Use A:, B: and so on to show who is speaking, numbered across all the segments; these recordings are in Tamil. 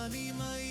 A: தனிமையில்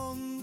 A: van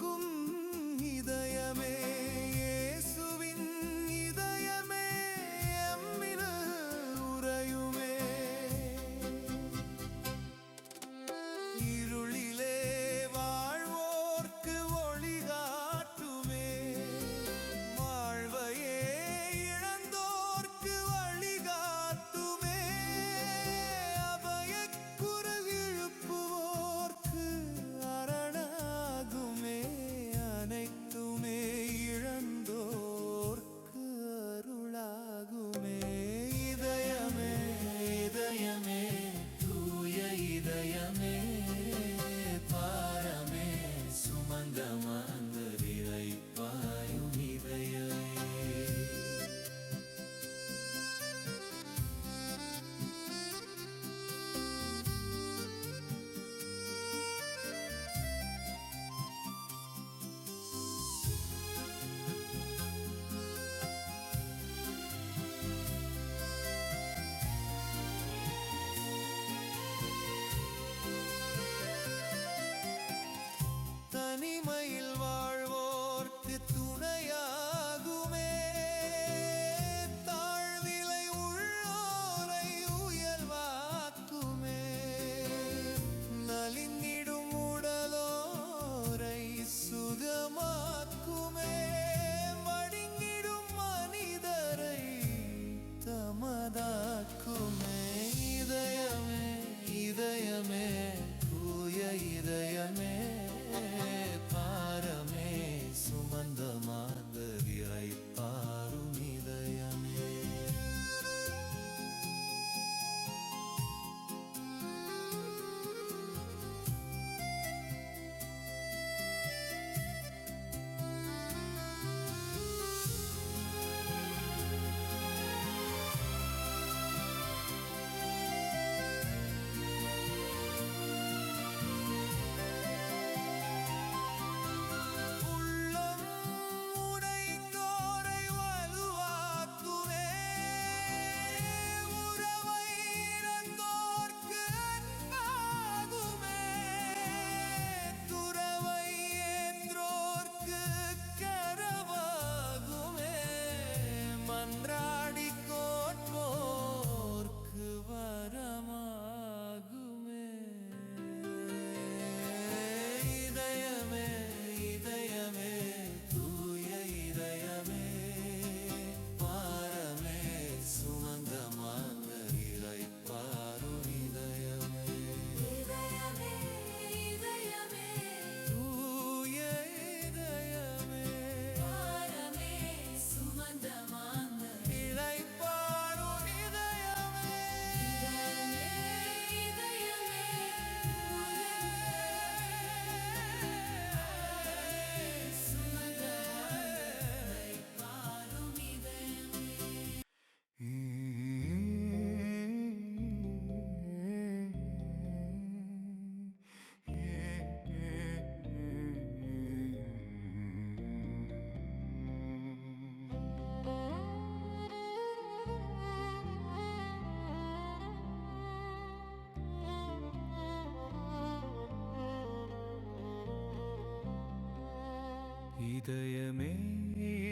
A: இதயமே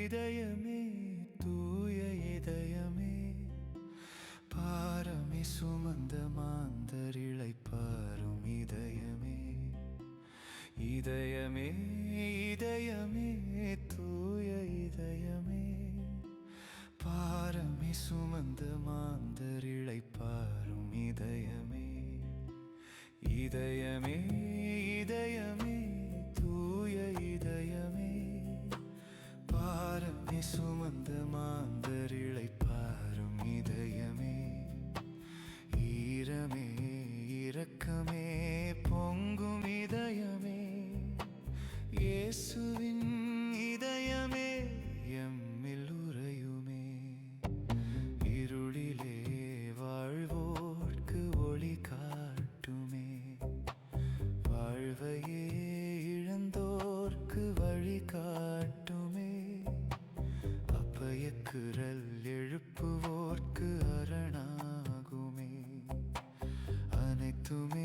A: இதயமே தூய இதயமே. பாரமி சுமந்த மாந்தரி তুমি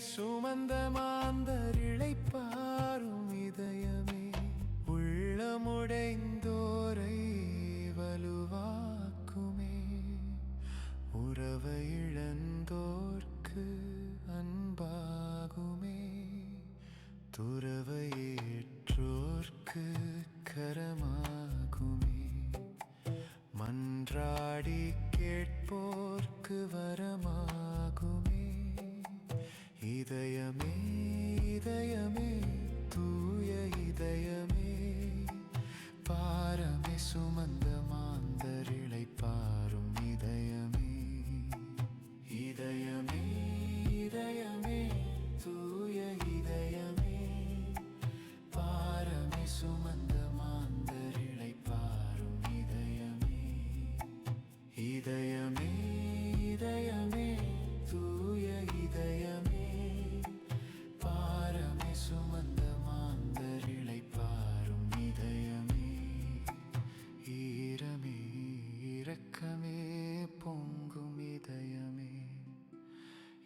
A: சுமந்த மாந்தரிழைப்பாரும் இதயமே. உள்ளமுடைந்தோரை வலுவாக்குமே. உறவையில்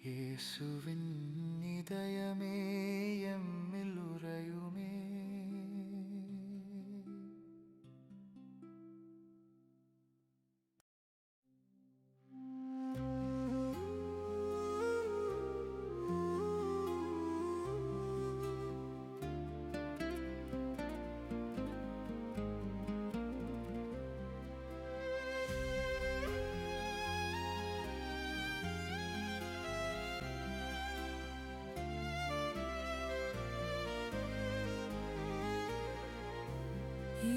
A: യേശുവിൻ നിതയമേയം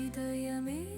B: हृदयमे